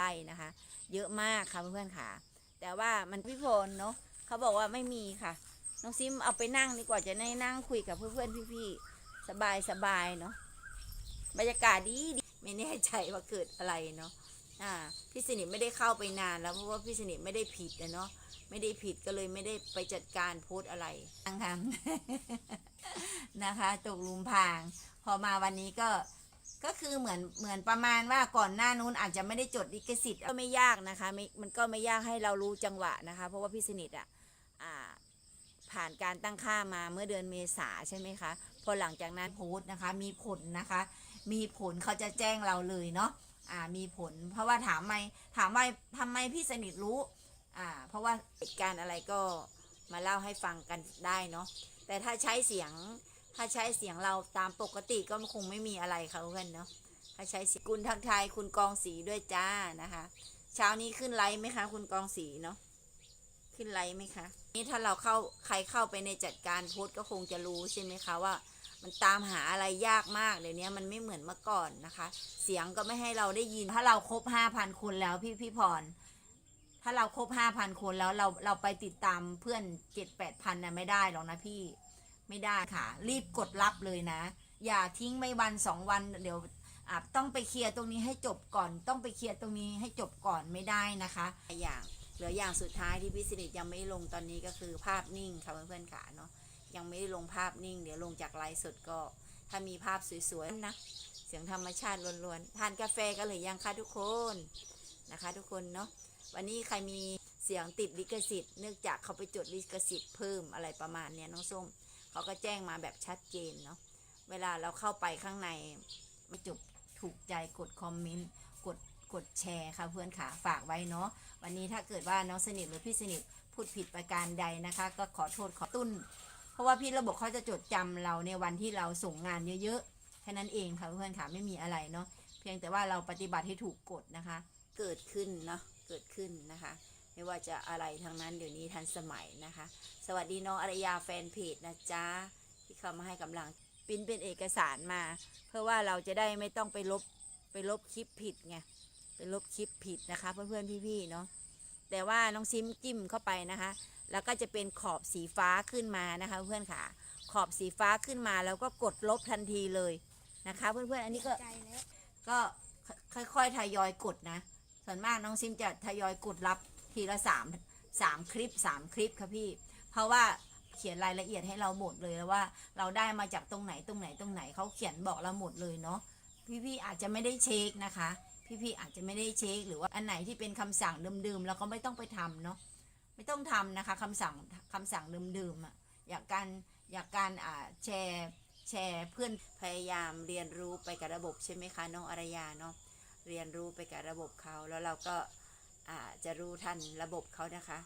ไร่นะคะ เยอะมากค่ะเพื่อนๆค่ะ แต่ว่ามันพี่พลเนาะเขาบอกว่าไม่มีค่ะ น้องซิมเอาไปนั่งดีกว่าจะได้นั่งคุยกับเพื่อนๆพี่ๆสบายสบายๆเนาะบรรยากาศดีดีไม่แน่ใจว่าเกิดอะไรเนาะอ่าพี่สนิทไม่ได้เข้าไปนานแล้วเพราะว่าพี่สนิทไม่ได้ผิดนะเนาะไม่ได้ผิดก็เลยไม่ได้ไปจัดการโพสอะไรนั่งทำนะคะ ตกลุมพราง พอมาวันนี้ก็ ก็คือเหมือนเหมือนประมาณว่าก่อนหน้านู้นอาจจะไม่ได้จดลิขสิทธิ์ก็ไม่ยากนะคะม,มันก็ไม่ยากให้เรารู้จังหวะนะคะ เพราะว่าพี่สนิทอะผ่านการตั้งค่ามาเมื่อเดือนเมษาใช่ไหมคะ พอหลังจากนั้นโพสต์นะคะ มีผลนะคะ มีผลเขาจะแจ้งเราเลยเนาะอ่ามีผล เพราะว่าถามไม่ถามว่าทำไมพี่สนิทรู้อ่าเพราะว่าเหตุการณ์อะไรก็มาเล่าให้ฟังกันได้เนาะแต่ถ้าใช้เสียง ถ้าใช้เสียงเราตามปกติก็คงไม่มีอะไรค่ะเพื่อนเนาะถ้าใช้เสียงคุณทักทายคุณกองสีด้วยจ้านะคะ เช้านี้ขึ้นไลฟ์ไหมคะ คุณกองสีเนาะขึ้นไลฟ์ไหมคะ นี่ถ้าเราเข้าใครเข้าไปในจัดการโพสก็คงจะรู้ใช่ไหมคะว่า มันตามหาอะไรยากมากเดี๋ยวนี้มันไม่เหมือนเมื่อก่อนนะคะ เสียงก็ไม่ให้เราได้ยิน ถ้าเราครบห้าพันคนแล้วพี่พี่พรถ้าเราครบห้าพันคนแล้วเราเราไปติดตามเพื่อนเจ็ดแปดพันนะไม่ได้หรอกนะพี่ ไม่ได้ค่ะ รีบกดรับเลยนะ อย่าทิ้งไม่วันสองวันเดี๋ยวต้องไปเคลียร์ตรงนี้ให้จบก่อน ต้องไปเคลียร์ตรงนี้ให้จบก่อนไม่ได้นะคะอย่างเหลืออย่างสุดท้ายที่พี่สิริยังไม่ลงตอนนี้ก็คือภาพนิ่งค่ะเพื่อนๆค่ะเนาะยังไม่ได้ลงภาพนิ่ง เดี๋ยวลงจากไลฟ์สดก็ ถ้ามีภาพสวยๆนะเสียงธรรมชาติล้วนๆทานกาแฟกันหรือยังคะทุกคนนะคะ ทุกคนเนาะวันนี้ใครมีเสียงติดลิขสิทธิ์เนื่องจากเขาไปจดลิขสิทธิ์เพิ่มอะไรประมาณเนี้ยน้องส้ม เขาก็แจ้งมาแบบชัดเจนเนาะเวลาเราเข้าไปข้างในไม่จบถูกใจกดคอมเมนต์กดกดแชร์ค่ะเพื่อนค่ะฝากไว้เนาะวันนี้ถ้าเกิดว่าน้องสนิทหรือพี่สนิทพูดผิดประการใดนะคะ ก็ขอโทษขอตุ้น เพราะว่าพี่ระบบเขาจะจดจำเราในวันที่เราส่งงานเยอะๆแค่นั้นเองค่ะเพื่อนค่ะไม่มีอะไรเนาะเพียงแต่ว่าเราปฏิบัติให้ถูกกฎนะคะ เกิดขึ้นเนาะเกิดขึ้นนะคะ ไม่ว่าจะอะไรทั้งนั้นเดี๋ยวนี้ทันสมัยนะคะ สวัสดีน้องอารยาแฟนเพจนะจ๊ะที่เข้ามาให้กำลังปริ้นเป็นเอกสารมา เพื่อว่าเราจะได้ไม่ต้องไปลบไปลบคลิปผิดไงไปลบคลิปผิดนะคะ เพื่อนๆพี่ๆเนาะแต่ว่าน้องซิมจิ้มเข้าไปนะคะ แล้วก็จะเป็นขอบสีฟ้าขึ้นมานะคะ เพื่อนค่ะ ขอบสีฟ้าขึ้นมาแล้วก็กดลบทันทีเลยนะคะ เพื่อนๆอันนี้ก็ใจแล้วก็ค่อยๆทยอยกดนะ ส่วนมากน้องซิมจะทยอยกดรับ ทีละสามสามคลิปสามคลิปค่ะพี่ เพราะว่าเขียนรายละเอียดให้เราหมดเลยแล้วว่า เราได้มาจากตรงไหนตรงไหนตรงไหนเขาเขียนบอกเราหมดเลยเนาะพี่ๆอาจจะไม่ได้เช็คนะคะ พี่ๆอาจจะไม่ได้เช็ค หรือว่าอันไหนที่เป็นคำสั่งเดิมๆเราก็ไม่ต้องไปทำเนาะไม่ต้องทำนะคะคำสั่งคำสั่งเดิมๆอะอยากการอยากการอ่าแชร์แชร์เพื่อนพยายามเรียนรู้ไปกับระบบใช่ไหมคะน้องอารยาเนาะเรียนรู้ไปกับระบบเขาแล้วเราก็ จะรู้ทันระบบเขานะคะ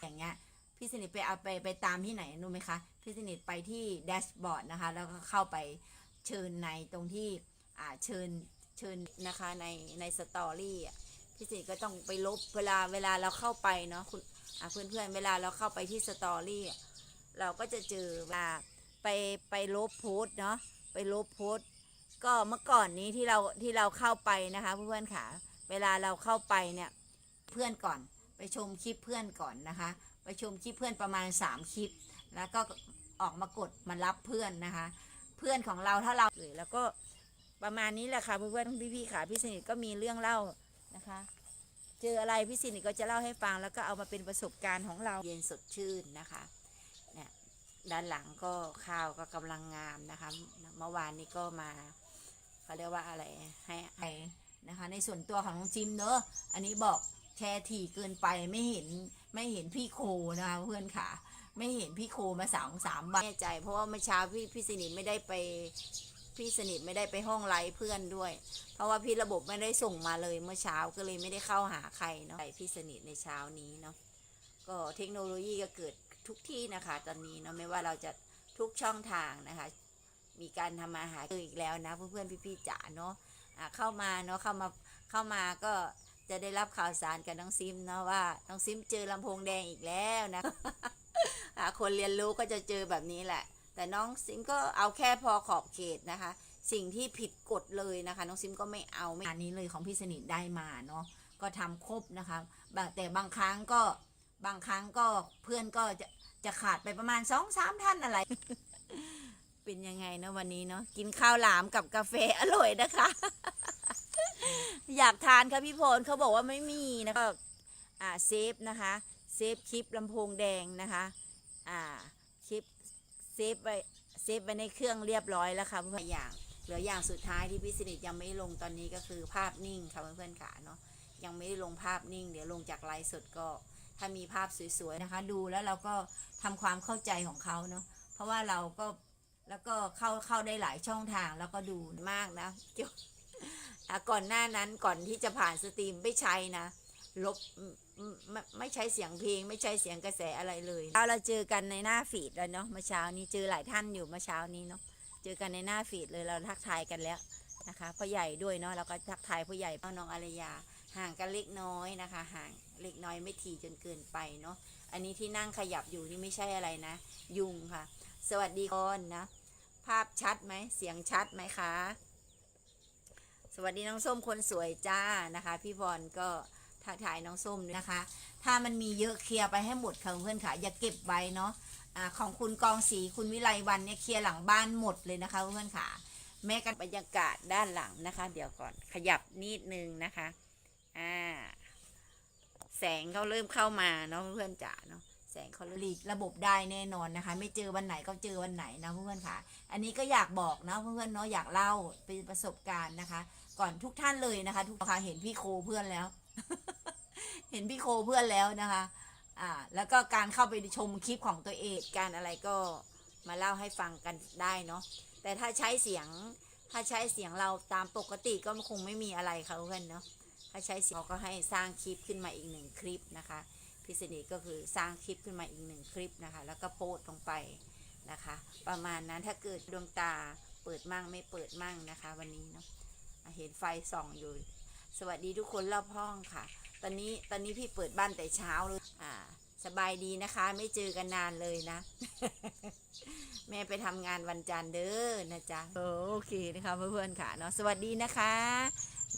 อย่างเงี้ยพี่สนิทไปเอาไปไปตามที่ไหนรู้ไหมคะพี่สนิทไปที่แดชบอร์ดนะคะ แล้วก็เข้าไปเชิญในตรงที่เชิญเชิญนะคะในในสตอรี่พี่สนิทก็ต้องไปลบเวลาเวลาเราเข้าไปเนาะคุณอ่าเพื่อนเวลาเราเข้าไปที่สตอรี่เราก็จะเจอว่าไปไปลบโพสเนาะไปลบโพสก็เมื่อก่อนนี้ที่เราที่เราเข้าไปนะคะเพื่อนๆค่ะ เวลาเราเข้าไปเนี่ย เพื่อนก่อน ไปชมคลิปเพื่อนก่อนนะคะ ไปชมคลิปเพื่อนประมาณ 3 คลิป แล้วก็ออกมากดมารับเพื่อนนะคะ เพื่อนของเราถ้าเราเลยแล้วก็ประมาณนี้แหละค่ะเพื่อนๆพี่ๆค่ะพี่สนิทก็มีเรื่องเล่านะคะ เจออะไรพี่สนิทก็จะเล่าให้ฟังแล้วก็เอามาเป็นประสบการณ์ของเราเย็นสดชื่นนะคะเนี่ยด้านหลังก็ข้าวก็กำลังงามนะคะเมื่อวานนี้ก็มาเขาเรียกว่าอะไรให้ไอนะคะ ในส่วนตัวของน้องจิมเนอะอันนี้บอก แชร์ถี่เกินไปไม่เห็นไม่เห็นพี่โคนะคะเพื่อนค่ะ ไม่เห็นพี่โคมาสองสามวันแน่ใจ เพราะว่าเมื่อเช้าพี่พี่สนิทไม่ได้ไปพี่สนิทไม่ได้ไปห้องไลฟ์เพื่อนด้วย เพราะว่าพี่ระบบไม่ได้ส่งมาเลยเมื่อเช้าก็เลยไม่ได้เข้าหาใครเนาะพี่สนิทในเช้านี้เนาะก็เทคโนโลยีก็เกิดทุกที่นะคะ ตอนนี้เนาะไม่ว่าเราจะทุกช่องทางนะคะ มีการทำมาหาเจออีกแล้วนะเพื่อนๆพี่ๆจ๋าเนาะะเข้ามาเนาะเข้ามาเข้ามาก็ จะได้รับข่าวสารกับน้องซิมเนาะว่าน้องซิมเจอลำโพงแดงอีกแล้วนะคนเรียนรู้ก็จะเจอแบบนี้แหละ แต่น้องซิมก็เอาแค่พอขอบเขตนะคะ สิ่งที่ผิดกฎเลยนะคะ น้องซิมก็ไม่เอาไม่อันนี้เลยของพี่สนิทได้มาเนาะก็ทำครบนะคะแต่บางครั้งก็บางครั้งก็เพื่อนก็จะจะขาดไปประมาณสองสามท่านอะไร เป็นยังไงเนาะวันนี้เนาะกินข้าวหลามกับกาแฟอร่อยนะคะ อยากทานค่ะพี่พลเขาบอกว่าไม่มีนะคะอ่าเซฟนะคะเซฟคลิปลำโพงแดงนะคะอ่าคลิปเซฟไว้เซฟไว้ในเครื่องเรียบร้อยแล้วค่ะเพื่อนๆอย่างเหลืออย่างสุดท้ายที่พี่สนิทยังไม่ลงตอนนี้ก็คือภาพนิ่งค่ะเพื่อนๆค่ะเนาะยังไม่ได้ลงภาพนิ่ง เดี๋ยวลงจากไลฟ์สดก็ถ้ามีภาพสวยๆนะคะ ดูแล้วเราก็ทำความเข้าใจของเขาเนาะเพราะว่าเราก็แล้วก็เข้าเข้าได้หลายช่องทางแล้วก็ดูมากนะเกี่ยวอะ ก่อนหน้านั้นก่อนที่จะผ่านสตรีมไม่ใช้นะ ลบไม่ไม่ใช้เสียงเพลง ไม่ใช้เสียงกระแสอะไรเลยเราเราเจอกันในหน้าฟีดแล้วเนาะเมื่อเช้านี้เจอหลายท่านอยู่เมื่อเช้านี้เนาะเจอกันในหน้าฟีดเลยเราทักทายกันแล้วนะคะพ่อใหญ่ด้วยเนาะเราก็ทักทายพ่อใหญ่พอน้องอารยา ห่างกันเล็กน้อยนะคะ ห่างเล็กน้อยไม่ถี่จนเกินไปเนาะอันนี้ที่นั่งขยับอยู่นี่ไม่ใช่อะไรนะ ยุงค่ะ สวัสดีคนนะ ภาพชัดไหมเสียงชัดไหมคะ วัสดีน้องส้มคนสวยจ้านะคะ พี่บอลก็ทักทายน้องส้มด้วยนะคะ ถ้ามันมีเยอะเคลียร์ไปให้หมดค่ะเพื่อนค่ะอย่าเก็บไว้เนาะอ่าของคุณกองสีคุณวิไลวันเนี่ยเคลียร์หลังบ้านหมดเลยนะคะเพื่อนค่ะ แม้กันบรรยากาศด้านหลังนะคะ เดี๋ยวก่อนขยับนิดนึงนะคะอ่าแสงเขาเริ่มเข้ามาเนาะเพื่อนจ๋าเนาะ งเขาหลีกระบบได้แน่นอนนะคะ ไม่เจอวันไหนก็เจอวันไหนนะเพื่อนๆค่ะ อันนี้ก็อยากบอกนะเพื่อนๆเนาะอยากเล่าเป็นประสบการณ์นะคะ ก่อนทุกท่านเลยนะคะ ทุกค่ะเห็นพี่โคเพื่อนแล้ว เห็นพี่โคเพื่อนแล้วนะคะ อ่า แล้วก็การเข้าไปชมคลิปของตัวเองการอะไรก็มาเล่าให้ฟังกันได้เนาะแต่ถ้าใช้เสียงถ้าใช้เสียงเราตามปกติก็คงไม่มีอะไรค่ะเพื่อนเนาะถ้าใช้เสียงเราก็ให้สร้างคลิปขึ้นมาอีกหนึ่งคลิปนะคะ พิเศษก็คือสร้างคลิปขึ้นมาอีกหนึ่งคลิปนะคะ แล้วก็โพสต์ลงไปนะคะ ประมาณนั้นถ้าเกิดดวงตาเปิดมั่งไม่เปิดมั่งนะคะ วันนี้เนาะเห็นไฟส่องอยู่ สวัสดีทุกคนรอบห้องค่ะ ตอนนี้ตอนนี้พี่เปิดบ้านแต่เช้าเลยอ่าสบายดีนะคะ ไม่เจอกันนานเลยนะ แม่ไปทำงานวันจันทร์เด้อนะจ๊ะโอเคนะคะเพื่อนๆค่ะเนาะสวัสดีนะคะ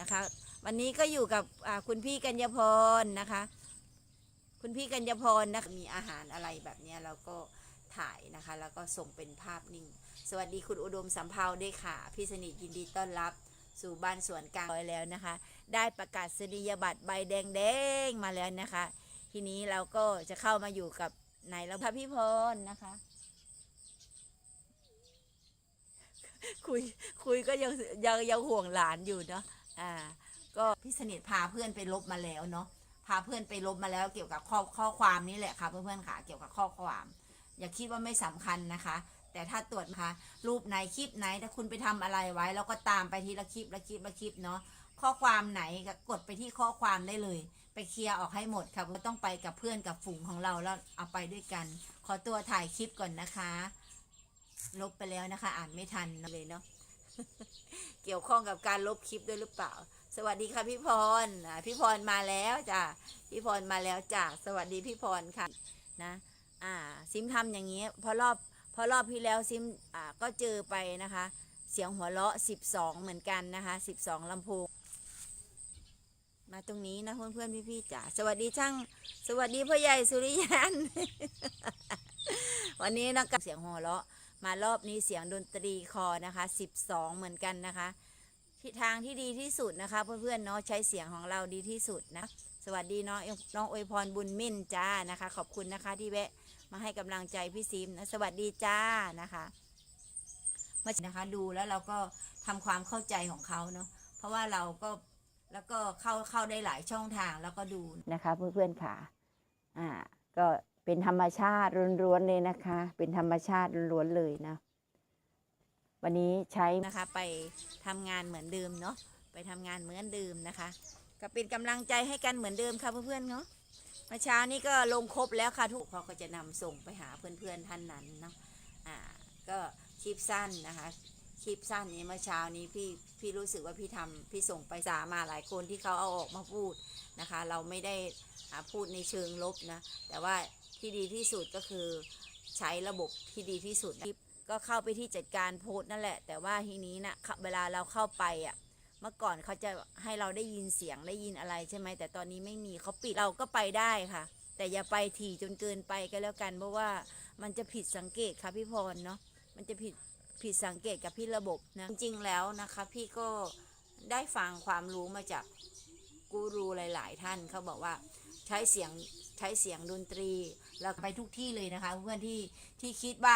นะคะ วันนี้ก็อยู่กับคุณพี่กัญญพรนะคะ คุณพี่กัญญพรนะมีอาหารอะไรแบบนี้เราก็ถ่ายนะคะ แล้วก็ส่งเป็นภาพนิ่ง สวัสดีคุณอุดมสัมภาวด้วยค่ะ พี่สนิทยินดีต้อนรับสู่บ้านสวนกลางร้อยแล้วนะคะ ได้ประกาศนียบัตรใบแดงๆมาแล้วนะคะ ทีนี้เราก็จะเข้ามาอยู่กับนายแล้วพระพี่พรนะคะ คุยคุยก็ยังยังยังห่วงหลานอยู่เนาะอ่า ก็พี่สนิทพาเพื่อนไปลบมาแล้วเนาะ พาเพื่อนไปลบมาแล้วเกี่ยวกับข้อข้อความนี้แหละค่ะเพื่อนๆค่ะเกี่ยวกับข้อความ อย่าคิดว่าไม่สำคัญนะคะ แต่ถ้าตรวจนะคะรูปไหนคลิปไหนถ้าคุณไปทำอะไรไว้ แล้วก็ตามไปทีละคลิปละคลิปละคลิปเนาะข้อความไหนก็กดไปที่ข้อความได้เลย ไปเคลียร์ออกให้หมดค่ะก็ต้องไปกับเพื่อนกับฝูงของเราแล้วเอาไปด้วยกัน ขอตัวถ่ายคลิปก่อนนะคะ ลบไปแล้วนะคะ อ่านไม่ทันเลยเนาะเกี่ยวข้องกับการลบคลิปด้วยหรือเปล่า สวัสดีค่ะพี่พรพี่พรมาแล้วจ้ะพี่พรมาแล้วจ้ะสวัสดีพี่พรค่ะนะอ่าซิมทำอย่างนี้พราะรอบพราะรอบที่แล้วซิมอ่าก็เจอไปนะคะ เสียงหัวเราะสิบสองเหมือนกันนะคะสิบสองลำโพงมาตรงนี้นะเพื่อนเพื่อนๆพี่ๆจ๋าสวัสดีช่าง สวัสดีพ่อใหญ่สุริยัน วันนี้นะกับเสียงหัวเราะมารอบนี้เสียงดนตรีคอนะคะสิบสองเหมือนกันนะคะ ทิศทางที่ดีที่สุดนะคะ เพื่อนๆเนาะใช้เสียงของเราดีที่สุดนะ สวัสดีน้องน้องอวยพรบุญมิ่นจ้านะคะ ขอบคุณนะคะที่แวะมาให้กำลังใจพี่ซิมนะสวัสดีจ้านะคะมานะคะดูแล้วเราก็ทำความเข้าใจของเขาเนาะเพราะว่าเราก็แล้วก็เข้าเข้าได้หลายช่องทางแล้วก็ดูนะคะเพื่อนๆค่ะอ่าก็เป็นธรรมชาติล้วนๆเลยนะคะ เป็นธรรมชาติล้วนๆเลยนะ วันนี้ใช้นะคะไปทำงานเหมือนเดิมเนาะไปทำงานเหมือนเดิมนะคะ ก็เป็นกำลังใจให้กันเหมือนเดิมค่ะเพื่อนๆเนาะเมื่อเช้านี้ก็ลงครบแล้วค่ะทุกเขาก็จะนำส่งไปหาเพื่อนๆท่านนั้นเนาะอ่าก็คลิปสั้นนะคะคลิปสั้นนี้เมื่อเช้านี้พี่พี่รู้สึกว่าพี่ทำพี่ส่งไปสามาหลายคนที่เขาเอาออกมาพูดนะคะ เราไม่ได้พูดในเชิงลบนะแต่ว่าที่ดีที่สุดก็คือใช้ระบบที่ดีที่สุดนะ ก็เข้าไปที่จัดการโพสต์นั่นแหละ แต่ว่าทีนี้นะเวลาเราเข้าไปอะ เมื่อก่อนเขาจะให้เราได้ยินเสียงได้ยินอะไรใช่ไหมแต่ตอนนี้ไม่มีเขาปิดเราก็ไปได้ค่ะ แต่อย่าไปถี่จนเกินไปก็แล้วกัน เพราะว่ามันจะผิดสังเกตค่ะพี่พรเนาะมันจะผิดผิดสังเกตกับพี่ระบบนะจริงๆแล้วนะคะ พี่ก็ได้ฟังความรู้มาจากกูรูหลาย ๆ ท่านเขาบอกว่าใช้เสียงใช้เสียงดนตรี แล้วไปทุกที่เลยนะคะ เพื่อนที่ที่คิดว่า